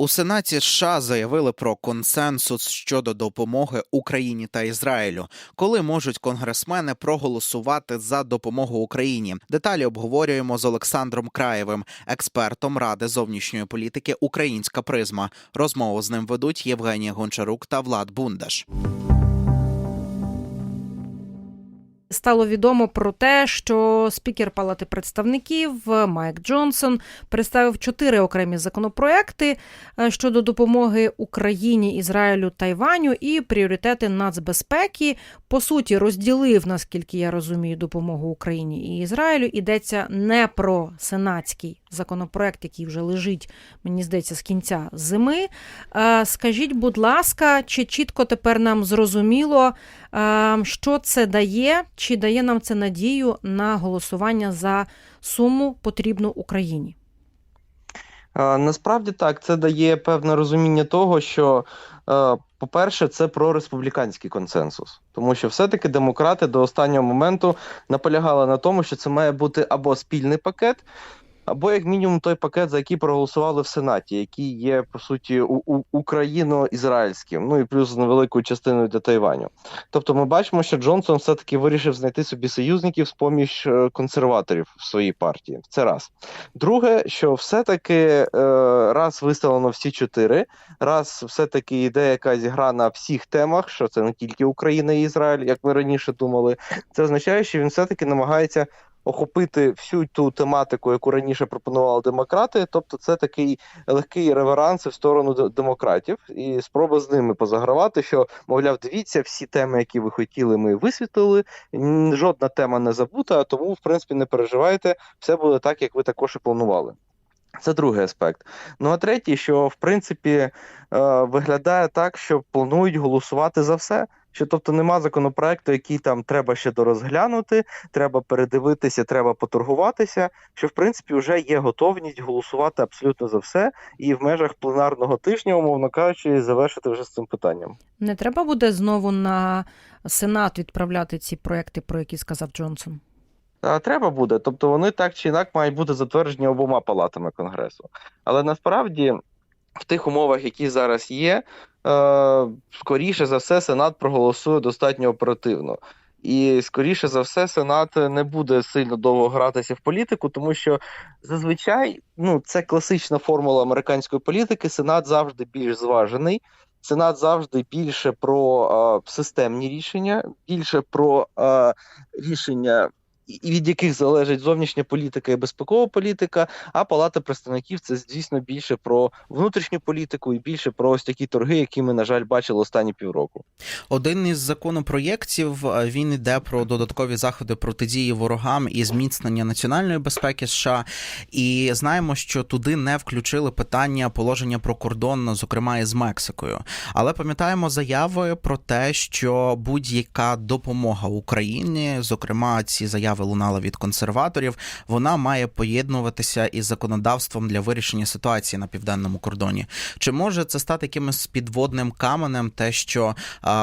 У Сенаті США заявили про консенсус щодо допомоги Україні та Ізраїлю, коли можуть конгресмени проголосувати за допомогу Україні. Деталі обговорюємо з Олександром Краєвим, експертом Ради зовнішньої політики Українська призма. Розмову з ним ведуть Євгенія Гончарук та Влад Бундаш. Стало відомо про те, що спікер Палати представників Майк Джонсон представив чотири окремі законопроекти е, щодо допомоги Україні, Ізраїлю Тайваню і пріоритети нацбезпеки. По суті, розділив, наскільки я розумію, допомогу Україні і Ізраїлю. Йдеться не про сенатський законопроект, який вже лежить, мені здається, з кінця зими. Е, Скажіть, будь ласка, чи чітко тепер нам зрозуміло, е, що це дає, чи дає нам це надію на голосування за суму потрібну Україні? Насправді так, це дає певне розуміння того, що, е, по-перше, це про республіканський консенсус, тому що все-таки демократи до останнього моменту наполягали на тому, що це має бути або спільний пакет, або як мінімум той пакет, за який проголосували в Сенаті, який є по суті україно-ізраїльським, ну і плюс з невеликою частиною для Тайваню. Тобто, ми бачимо, що Джонсон все-таки вирішив знайти собі союзників з поміж е, консерваторів в своїй партії. Це раз. Друге, що все-таки е, раз виставлено всі чотири, раз все-таки йде якась гра на всіх темах, що це не тільки Україна і Ізраїль, як ми раніше думали, це означає, що він все-таки намагається охопити всю ту тематику, яку раніше пропонували демократи. Тобто, це такий легкий реверанс в сторону демократів, і спроба з ними позагравати, що мовляв, дивіться, всі теми, які ви хотіли, ми висвітлили. Жодна тема не забута, тому в принципі не переживайте, все буде так, як ви також і планували. Це другий аспект. Ну а третій, що в принципі е, виглядає так, що планують голосувати за все. Що тобто нема законопроекту, який там треба ще дорозглянути, треба передивитися, треба поторгуватися. Що в принципі вже є готовність голосувати абсолютно за все, і в межах пленарного тижня, умовно кажучи, завершити вже з цим питанням. Не треба буде знову на Сенат відправляти ці проекти, про які сказав Джонсон? А, Треба буде, тобто вони так чи інак мають бути затверджені обома палатами конгресу. Але насправді в тих умовах, які зараз є, скоріше за все, Сенат проголосує достатньо оперативно. І скоріше за все, Сенат не буде сильно довго гратися в політику, тому що зазвичай ну, це класична формула американської політики. Сенат завжди більш зважений. Сенат завжди більше про е, системні рішення, більше про е, рішення, від яких залежить зовнішня політика і безпекова політика. А Палата представників це звісно більше про внутрішню політику і більше про ось такі торги, які ми, на жаль, бачили останні півроку. Один із законопроєктів е, він йде про додаткові заходи протидії ворогам і зміцнення національної безпеки США. І знаємо, що туди не включили питання положення про кордон, зокрема із Мексикою. Але пам'ятаємо заяви про те, що будь-яка допомога Україні, зокрема, ці заяви лунали від консерваторів, вона має поєднуватися із законодавством для вирішення ситуації на південному кордоні. Чи може це стати якимось підводним каменем, те, що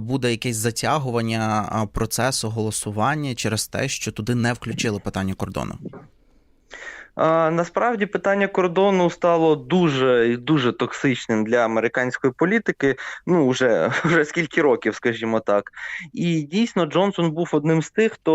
буде якесь затягування процесу голосування через те, що туди не включили питання кордону? Насправді питання кордону стало дуже дуже токсичним для американської політики. Ну вже, вже скільки років, скажімо так. І дійсно Джонсон був одним з тих, хто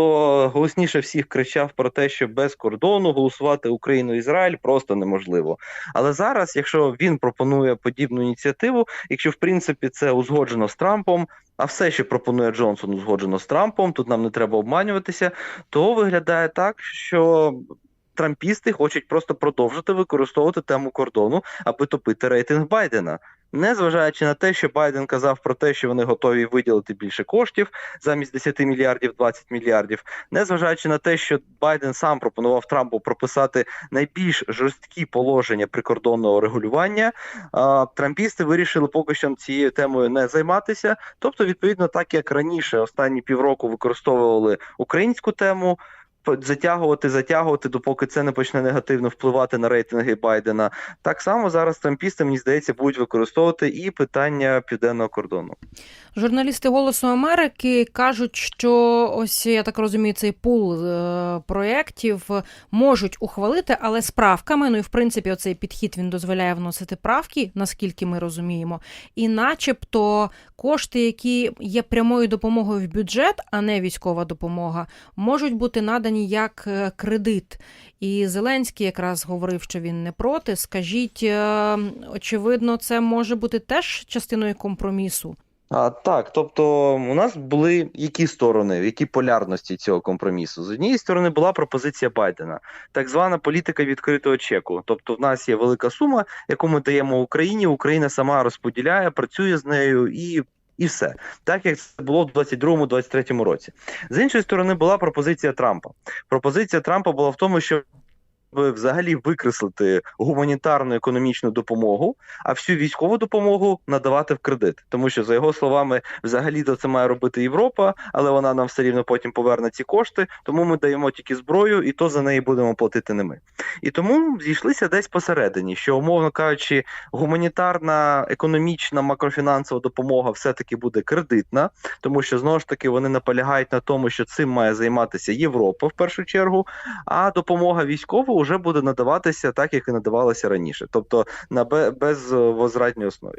голосніше всіх кричав про те, що без кордону голосувати Україну Ізраїль просто неможливо. Але зараз, якщо він пропонує подібну ініціативу, якщо в принципі це узгоджено з Трампом. А все, що пропонує Джонсон, узгоджено з Трампом. Тут нам не треба обманюватися. То виглядає так, що трампісти хочуть просто продовжити використовувати тему кордону, аби топити рейтинг Байдена. Незважаючи на те, що Байден казав про те, що вони готові виділити більше коштів замість 10 мільярдів 20 мільярдів, незважаючи на те, що Байден сам пропонував Трампу прописати найбільш жорсткі положення прикордонного регулювання, трампісти вирішили поки що цією темою не займатися. Тобто, відповідно, так як раніше останні півроку використовували українську тему, затягувати, затягувати, допоки це не почне негативно впливати на рейтинги Байдена. Так само зараз трампісти, мені здається, будуть використовувати і питання південного кордону. Журналісти Голосу Америки кажуть, що ось я так розумію, цей пул е, проєктів можуть ухвалити, але з правками. Ну і в принципі, оцей підхід він дозволяє вносити правки, наскільки ми розуміємо. І, начебто, кошти, які є прямою допомогою в бюджет, а не військова допомога, можуть бути надані як е, кредит. І Зеленський якраз говорив, що він не проти. Скажіть, е, очевидно, це може бути теж частиною компромісу. А, так, тобто у нас були які сторони, які полярності цього компромісу. З однієї сторони була пропозиція Байдена, так звана політика відкритого чеку. Тобто, в нас є велика сума, яку ми даємо Україні. Україна сама розподіляє, працює з нею і. І все так як це було в 22-23 році. З іншої сторони, була пропозиція Трампа. Пропозиція Трампа була в тому, що взагалі викреслити гуманітарну економічну допомогу, а всю військову допомогу надавати в кредит. Тому що, за його словами, взагалі то це має робити Європа, але вона нам все рівно потім поверне ці кошти. Тому ми даємо тільки зброю, і то за неї будемо платити не ми. І тому зійшлися десь посередині, що умовно кажучи, гуманітарна, економічна, макрофінансова допомога все-таки буде кредитна, тому що знову ж таки вони наполягають на тому, що цим має займатися Європа в першу чергу, а допомога військова вже буде надаватися так, як і надавалося раніше, тобто на бе- безвозвратній основі.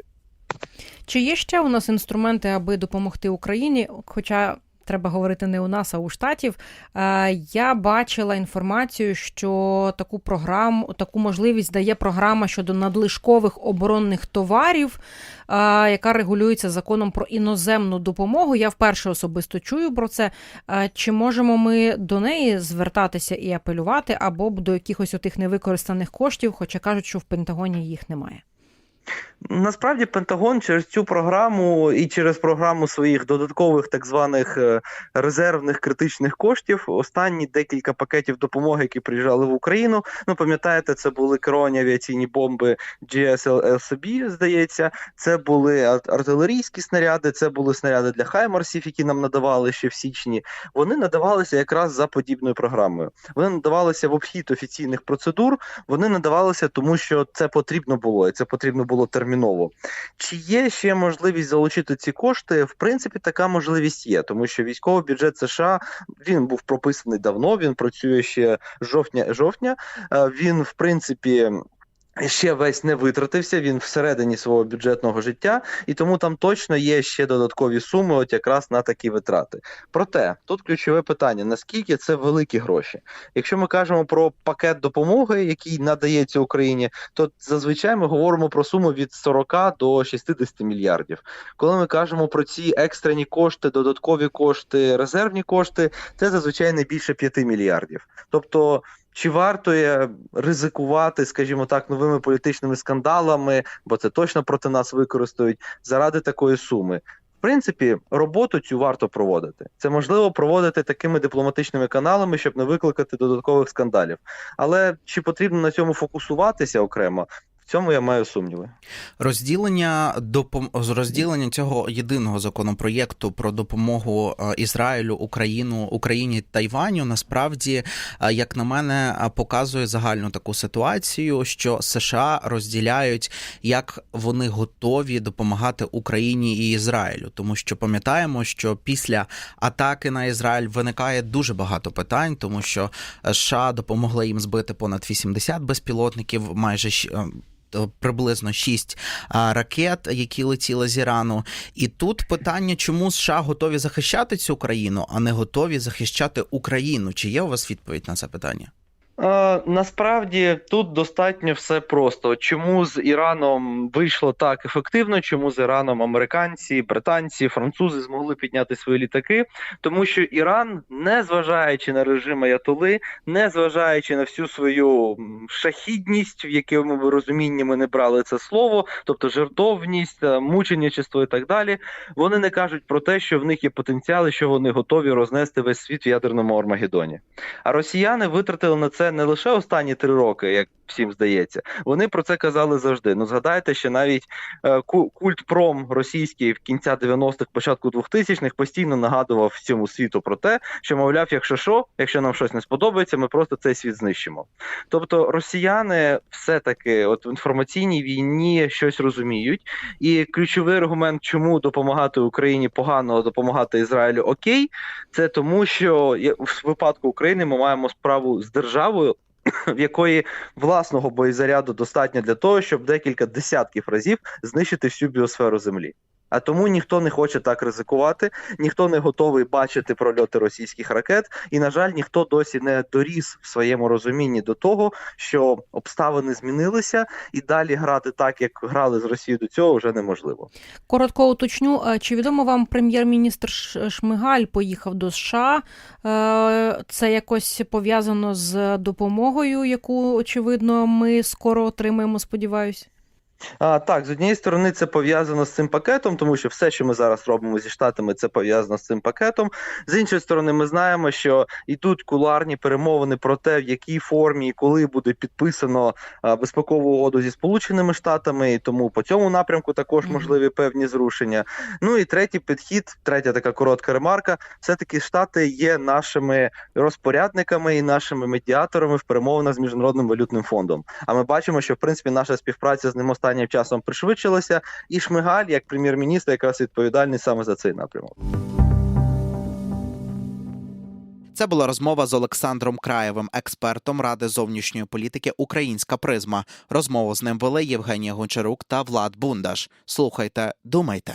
Чи є ще у нас інструменти, аби допомогти Україні? Хоча треба говорити не у нас, а у штатів. Е, Я бачила інформацію, що таку програму, таку можливість дає програма щодо надлишкових оборонних товарів, е, яка регулюється законом про іноземну допомогу. Я вперше особисто чую про це. Е, Чи можемо ми до неї звертатися і апелювати, або до якихось отих невикористаних коштів, хоча кажуть, що в Пентагоні їх немає. Насправді Пентагон через цю програму і через програму своїх додаткових так званих е, резервних критичних коштів останні декілька пакетів допомоги, які приїжджали в Україну. Ну пам'ятаєте, це були керовані авіаційні бомби GSLSB, здається. Це були ар- артилерійські снаряди, це були снаряди для Хаймарсів, які нам надавали ще в січні. Вони надавалися якраз за подібною програмою. Вони надавалися в обхід офіційних процедур. Вони надавалися, тому що це потрібно було, і це потрібно було терміново. Чи є ще можливість залучити ці кошти? В принципі, така можливість є, тому що військовий бюджет США він був прописаний давно. Він працює ще жовтня. жовтня. Е, Він, в принципі. Ще весь не витратився, він всередині свого бюджетного життя, і тому там точно є ще додаткові суми, от якраз на такі витрати. Проте тут ключове питання: наскільки це великі гроші? Якщо ми кажемо про пакет допомоги, який надається Україні, то зазвичай ми говоримо про суму від 40 до 60 мільярдів. Коли ми кажемо про ці екстрені кошти, додаткові кошти, резервні кошти, це зазвичай не більше 5 мільярдів. Тобто. Чи варто є ризикувати, скажімо так, новими політичними скандалами, бо це точно проти нас використають заради такої суми? В принципі, роботу цю варто проводити. Це можливо проводити такими дипломатичними каналами, щоб не викликати додаткових скандалів. Але чи потрібно на цьому фокусуватися окремо? Цьому я маю сумніви. Розділення допом... розділення цього єдиного законопроєкту про допомогу е, Ізраїлю, Україну, Україні Тайваню насправді, е, як на мене, е, показує загальну таку ситуацію, що США розділяють, як вони готові допомагати Україні і Ізраїлю, тому що пам'ятаємо, що після атаки на Ізраїль виникає дуже багато питань, тому що США допомогли їм збити понад 80 безпілотників, майже приблизно 6 ракет, які летіли з Ірану. І тут питання, чому США готові захищати цю країну, а не готові захищати Україну? Чи є у вас відповідь на це питання? Е, насправді тут достатньо все просто. Чому з Іраном вийшло так ефективно? Чому з Іраном американці, британці, французи змогли підняти свої літаки? Тому що Іран, не зважаючи на режим Аятоли, не зважаючи на всю свою шахідність, в якому розумінні ми не брали це слово, тобто жертовність, е, мученичество і так далі, вони не кажуть про те, що в них є потенціал, і що вони готові рознести весь світ в ядерному Армагеддоні. А росіяни витратили на це це не лише останні три роки, як всім здається. Вони про це казали завжди. Ну згадайте, що навіть е, ку- культпром російський в кінця 90-х, початку 2000-х постійно нагадував всьому світу про те, що мовляв, якщо що, якщо нам щось не сподобається, ми просто цей світ знищимо. Тобто росіяни все-таки от в інформаційній війні щось розуміють, і ключовий аргумент, чому допомагати Україні погано, допомагати Ізраїлю окей, це тому, що в випадку України ми маємо справу з державою. В якої власного боєзаряду достатньо для того, щоб декілька десятків разів знищити всю біосферу Землі. А тому ніхто не хоче так ризикувати, ніхто не готовий бачити прольоти російських ракет, і на жаль, ніхто досі не доріс в своєму розумінні до того, що обставини змінилися, і далі грати так, як грали з Росією до цього, вже неможливо. Коротко уточню, чи відомо вам прем'єр-міністр Шмигаль поїхав до США? Е, Це якось пов'язано з допомогою, яку очевидно ми скоро отримаємо, сподіваюсь. А, так, з однієї сторони, це пов'язано з цим пакетом, тому що все, що ми зараз робимо зі штатами, це пов'язано з цим пакетом. З іншої сторони, ми знаємо, що йдуть куларні перемовини про те, в якій формі і коли буде підписано а, безпекову угоду зі Сполученими Штатами, і тому по цьому напрямку також можливі певні зрушення. Ну і третій підхід, третя така коротка ремарка. Все таки штати є нашими розпорядниками і нашими медіаторами в перемовинах з міжнародним валютним фондом. А ми бачимо, що в принципі наша співпраця з ним останнім часом пришвидшилася, і Шмигаль, як прем'єр-міністр, якраз відповідальний саме за цей напрямок. Це була розмова з Олександром Краєвим, експертом Ради зовнішньої політики Українська призма. Розмову з ним вели Євгенія Гончарук та Влад Бундаш. Слухайте, думайте.